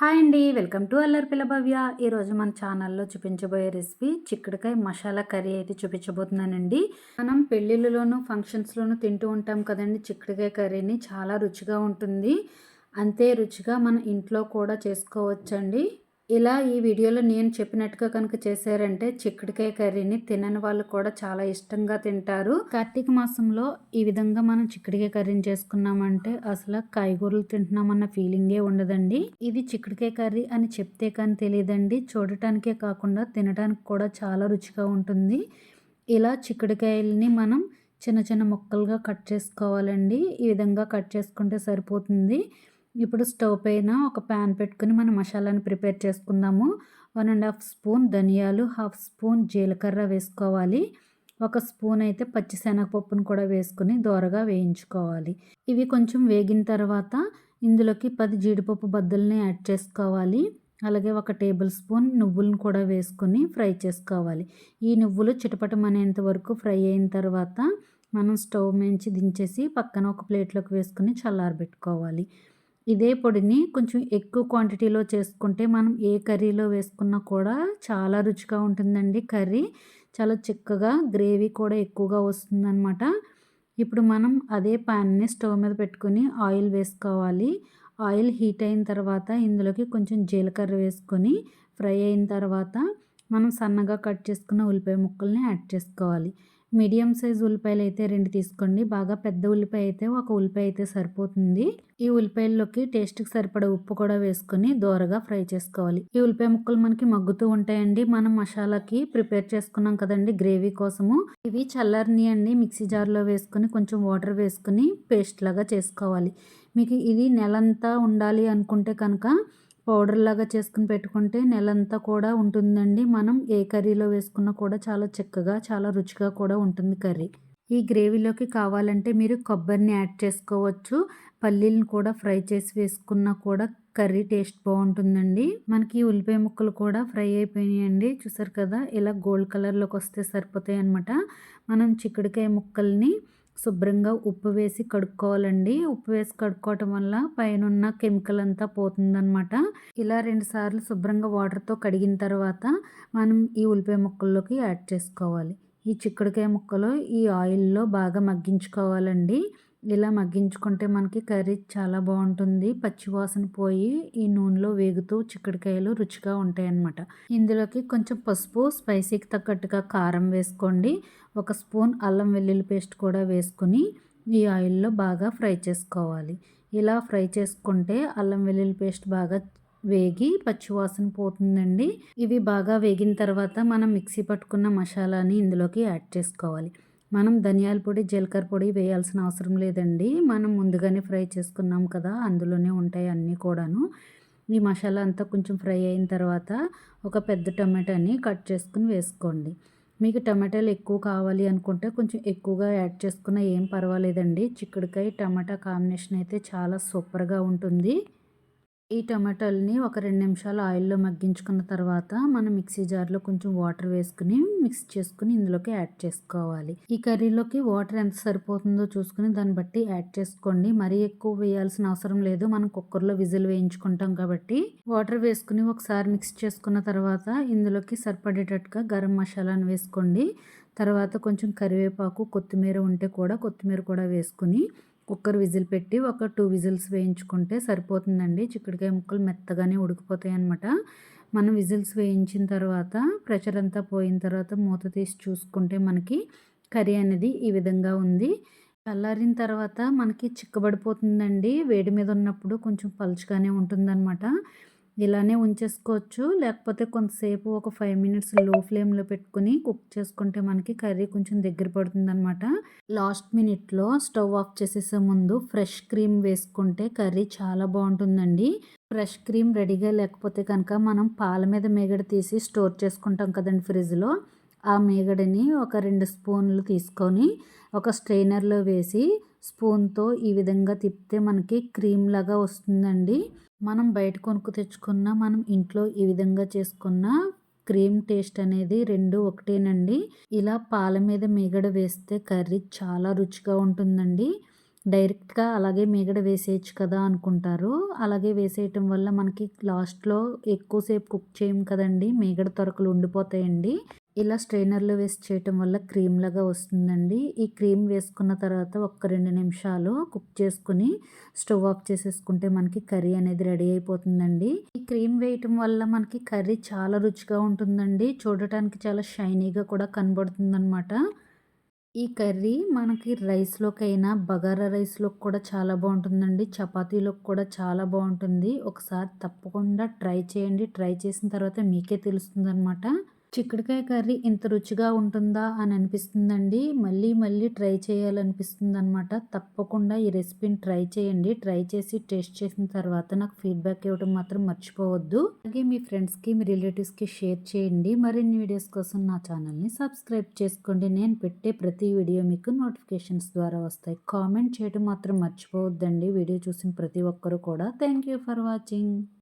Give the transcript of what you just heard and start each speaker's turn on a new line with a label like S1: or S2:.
S1: Hi అండి welcome to Allari పిల్ల భవ్య. ఈరోజు మన ఛానల్లో చూపించబోయే రెసిపీ చిక్కుడుకాయ మసాలా కర్రీ అయితే చూపించబోతున్నానండి. మనం పెళ్ళిళ్ళలోనూ ఫంక్షన్స్లోనూ తింటూ ఉంటాం కదండి చిక్కుడుకాయ కర్రీని. చాలా రుచిగా ఉంటుంది. అంతే రుచిగా మన ఇంట్లో కూడా చేసుకోవచ్చండి. ఇలా ఈ వీడియోలో నేను చెప్పినట్టుగా కనుక చేశారంటే చిక్కుడుకాయ కర్రీని తినని వాళ్ళు కూడా చాలా ఇష్టంగా తింటారు. కార్తీక మాసంలో ఈ విధంగా మనం చిక్కుడుకాయ కర్రీని చేసుకున్నామంటే అసలు కాయగూరలు తింటున్నామన్న ఫీలింగే ఉండదండి. ఇది చిక్కుడుకాయ కర్రీ అని చెప్తే కానీ తెలియదండి. చూడటానికే కాకుండా తినడానికి కూడా చాలా రుచిగా ఉంటుంది. ఇలా చిక్కుడుకాయల్ని మనం చిన్న చిన్న ముక్కలుగా కట్ చేసుకోవాలండి. ఈ విధంగా కట్ చేసుకుంటే సరిపోతుంది. ఇప్పుడు స్టవ్ పైన ఒక ప్యాన్ పెట్టుకుని మనం మసాలాని ప్రిపేర్ చేసుకుందాము. వన్ అండ్ హాఫ్ స్పూన్ ధనియాలు హాఫ్ స్పూన్ జీలకర్ర వేసుకోవాలి. ఒక స్పూన్ అయితే పచ్చిశనగపప్పును కూడా వేసుకుని దోరగా వేయించుకోవాలి. ఇవి కొంచెం వేగిన తర్వాత ఇందులోకి పది జీడిపప్పు బద్దల్ని యాడ్ చేసుకోవాలి. అలాగే ఒక టేబుల్ స్పూన్ నువ్వులను కూడా వేసుకొని ఫ్రై చేసుకోవాలి. ఈ నువ్వులు చిటపటమనేంత వరకు ఫ్రై అయిన తర్వాత మనం స్టవ్ నుంచి దించేసి పక్కన ఒక ప్లేట్లోకి వేసుకుని చల్లారబెట్టుకోవాలి. ఇదే పొడిని కొంచెం ఎక్కువ క్వాంటిటీలో చేసుకుంటే మనం ఏ కర్రీలో వేసుకున్నా కూడా చాలా రుచిగా ఉంటుందండి కర్రీ. చాలా చిక్కగా గ్రేవీ కూడా ఎక్కువగా వస్తుందన్నమాట. ఇప్పుడు మనం అదే ప్యాన్ని స్టవ్ మీద పెట్టుకుని ఆయిల్ వేసుకోవాలి. ఆయిల్ హీట్ అయిన తర్వాత ఇందులోకి కొంచెం జీలకర్ర వేసుకొని ఫ్రై అయిన తర్వాత మనం సన్నగా కట్ చేసుకున్న ఉల్లిపాయ ముక్కల్ని యాడ్ చేసుకోవాలి. మీడియం సైజ్ ఉల్లిపాయలు అయితే రెండు తీసుకోండి. బాగా పెద్ద ఉల్లిపాయ అయితే ఒక ఉల్లిపాయ అయితే సరిపోతుంది. ఈ ఉల్లిపాయల్లోకి టేస్ట్కి సరిపడ ఉప్పు కూడా వేసుకొని దోరగా ఫ్రై చేసుకోవాలి. ఈ ఉల్లిపాయ ముక్కలు మనకి మగ్గుతూ ఉంటాయండి. మనం మసాలాకి ప్రిపేర్ చేసుకున్నాం కదండి గ్రేవీ కోసము. ఇవి చల్లారిని అండి. మిక్సీ జార్లో వేసుకొని కొంచెం వాటర్ వేసుకుని పేస్ట్ లాగా చేసుకోవాలి. మీకు ఇది నెలంతా ఉండాలి అనుకుంటే కనుక పౌడర్ లాగా చేసుకుని పెట్టుకుంటే నెలంతా కూడా ఉంటుందండి. మనం ఏ కర్రీలో వేసుకున్నా కూడా చాలా చక్కగా చాలా రుచిగా కూడా ఉంటుంది కర్రీ. ఈ గ్రేవీలోకి కావాలంటే మీరు కొబ్బరిని యాడ్ చేసుకోవచ్చు. పల్లీలను కూడా ఫ్రై చేసి వేసుకున్నా కూడా కర్రీ టేస్ట్ బాగుంటుందండి. మనకి ఉల్లిపాయ ముక్కలు కూడా ఫ్రై అయిపోయినాయండి. చూసారు కదా ఇలా గోల్డ్ కలర్లోకి వస్తే సరిపోతాయి అనమాట మనం చిక్కుడుకాయ ముక్కల్ని శుభ్రంగా ఉప్పు వేసి కడుక్కోవాలండి. ఉప్పు వేసి కడుక్కోవటం వల్ల పైన కెమికల్ అంతా పోతుందనమాట ఇలా రెండుసార్లు శుభ్రంగా వాటర్తో కడిగిన తర్వాత మనం ఈ ఉల్లిపాయ ముక్కల్లోకి యాడ్ చేసుకోవాలి. ఈ చిక్కుడుకాయ ముక్కలు ఈ ఆయిల్లో బాగా మగ్గించుకోవాలండి. ఇలా మగ్గించుకుంటే మనకి కర్రీ చాలా బాగుంటుంది. పచ్చివాసన పోయి ఈ నూనెలో వేగుతూ చిక్కుడుకాయలు రుచిగా ఉంటాయి అన్నమాట ఇందులోకి కొంచెం పసుపు స్పైసీకి తగ్గట్టుగా కారం వేసుకోండి. ఒక స్పూన్ అల్లం వెల్లుల్లి పేస్ట్ కూడా వేసుకుని ఈ ఆయిల్లో బాగా ఫ్రై చేసుకోవాలి. ఇలా ఫ్రై చేసుకుంటే అల్లం వెల్లుల్లి పేస్ట్ బాగా వేగి పచ్చివాసన పోతుందండి. ఇవి బాగా వేగిన తర్వాత మనం మిక్సీ పట్టుకున్న మసాలాని ఇందులోకి యాడ్ చేసుకోవాలి. మనం ధనియాల పొడి జీలకర్ర పొడి వేయాల్సిన అవసరం లేదండి. మనం ముందుగానే ఫ్రై చేసుకున్నాం కదా అందులోనే ఉంటాయి అన్నీ కూడాను. ఈ మసాలా అంతా కొంచెం ఫ్రై అయిన తర్వాత ఒక పెద్ద టమాటాని కట్ చేసుకుని వేసుకోండి. మీకు టమాటాలు ఎక్కువ కావాలి అనుకుంటే కొంచెం ఎక్కువగా యాడ్ చేసుకున్న ఏం పర్వాలేదండి. చిక్కుడుకాయ టమాటా కాంబినేషన్ అయితే చాలా సూపర్గా ఉంటుంది. ఈ టమాటాలని ఒక రెండు నిమిషాలు ఆయిల్లో మగ్గించుకున్న తర్వాత మనం మిక్సీ జార్లో కొంచెం వాటర్ వేసుకుని మిక్స్ చేసుకుని ఇందులోకి యాడ్ చేసుకోవాలి. ఈ కర్రీలోకి వాటర్ ఎంత సరిపోతుందో చూసుకుని దాన్ని బట్టి యాడ్ చేసుకోండి. మరీ ఎక్కువ వేయాల్సిన అవసరం లేదు. మనం కుక్కర్లో విజిల్ వేయించుకుంటాం కాబట్టి వాటర్ వేసుకుని ఒకసారి మిక్స్ చేసుకున్న తర్వాత ఇందులోకి సరిపడేటట్టుగా గరం మసాలాను వేసుకోండి. తర్వాత కొంచెం కరివేపాకు కొత్తిమీర ఉంటే కూడా కొత్తిమీర కూడా వేసుకుని కుక్కర్ విజిల్ పెట్టి ఒక టూ విజిల్స్ వేయించుకుంటే సరిపోతుందండి. చిక్కుడుకాయ ముక్కలు మెత్తగానే ఉడికిపోతాయి అనమాట మనం విజిల్స్ వేయించిన తర్వాత ప్రెషర్ అంతా పోయిన తర్వాత మూత తీసి చూసుకుంటే మనకి కర్రీ అనేది ఈ విధంగా ఉంది. చల్లారిన తర్వాత మనకి చిక్కబడిపోతుందండి. వేడి మీద ఉన్నప్పుడు కొంచెం పలుచగానే ఉంటుందన్నమాట. ఇలానే ఉంచేసుకోవచ్చు. లేకపోతే కొంతసేపు ఒక ఫైవ్ మినిట్స్లో ఫ్లేమ్లో పెట్టుకుని కుక్ చేసుకుంటే మనకి కర్రీ కొంచెం దగ్గర పడుతుంది అనమాట లాస్ట్ మినిట్లో స్టవ్ ఆఫ్ చేసేసే ముందు ఫ్రెష్ క్రీమ్ వేసుకుంటే కర్రీ చాలా బాగుంటుందండి. ఫ్రెష్ క్రీమ్ రెడీగా లేకపోతే కనుక మనం పాల మీద మేగడ తీసి స్టోర్ చేసుకుంటాం కదండి ఫ్రిడ్జ్లో. ఆ మేగడని ఒక రెండు స్పూన్లు తీసుకొని ఒక స్ట్రైనర్లో వేసి స్పూన్తో ఈ విధంగా తిప్పితే మనకి క్రీమ్ లాగా వస్తుందండి మనం బయట కొనుక్కు తెచ్చుకున్న మనం ఇంట్లో ఈ విధంగా చేసుకున్న క్రీమ్ టేస్ట్ అనేది రెండు ఒకటేనండి ఇలా పాల మీద మీగడ వేస్తే కర్రీ చాలా రుచిగా ఉంటుందండి డైరెక్ట్‌గా అలాగే మీగడ వేసేయచ్చు కదా అనుకుంటారు. అలాగే వేసేయటం వల్ల మనకి లాస్ట్‌లో ఎక్కువసేపు కుక్ చేయం కదండి మీగడ తొరకలు ఉండిపోతాయండి. ఇలా స్ట్రెయినర్‌లో వేసి చేయటం వల్ల క్రీమ్ లాగా వస్తుందండి. ఈ క్రీమ్ వేసుకున్న తర్వాత ఒక్క రెండు నిమిషాలు కుక్ చేసుకుని స్టవ్ ఆఫ్ చేసేసుకుంటే మనకి కర్రీ అనేది రెడీ అయిపోతుందండి. ఈ క్రీమ్ వేయటం వల్ల మనకి కర్రీ చాలా రుచిగా ఉంటుందండి. చూడటానికి చాలా షైనీగా కూడా కనబడుతుందనమాట. ఈ కర్రీ మనకి రైస్‌లోకైనా, బగారా రైస్‌లోకి కూడా చాలా బాగుంటుందండి చపాతీలోకి కూడా చాలా బాగుంటుంది ఒకసారి తప్పకుండా ట్రై చేయండి. ట్రై చేసిన తర్వాత మీకే తెలుస్తుందనమాట. చిక్కుడుకాయ కర్రీ ఇంత రుచిగా ఉంటుందా అని అనిపిస్తుందండి. మళ్ళీ మళ్ళీ ట్రై చేయాలనిపిస్తుంది అనమాట తప్పకుండా ఈ రెసిపీని ట్రై చేయండి. ట్రై చేసి టేస్ట్ చేసిన తర్వాత నాకు ఫీడ్‌బ్యాక్ ఇవ్వడం మాత్రం మర్చిపోవద్దు. అలాగే మీ ఫ్రెండ్స్‌కి, మీ రిలేటివ్స్‌కి షేర్ చేయండి. మరిన్ని వీడియోస్ కోసం నా ఛానల్‌ని సబ్స్క్రైబ్ చేసుకోండి. నేను పెట్టే ప్రతి వీడియో మీకు నోటిఫికేషన్స్ ద్వారా వస్తాయి. కామెంట్ చేయడం మాత్రం మర్చిపోవద్దండి. వీడియో చూసిన ప్రతి ఒక్కరు కూడా. Thank you for watching.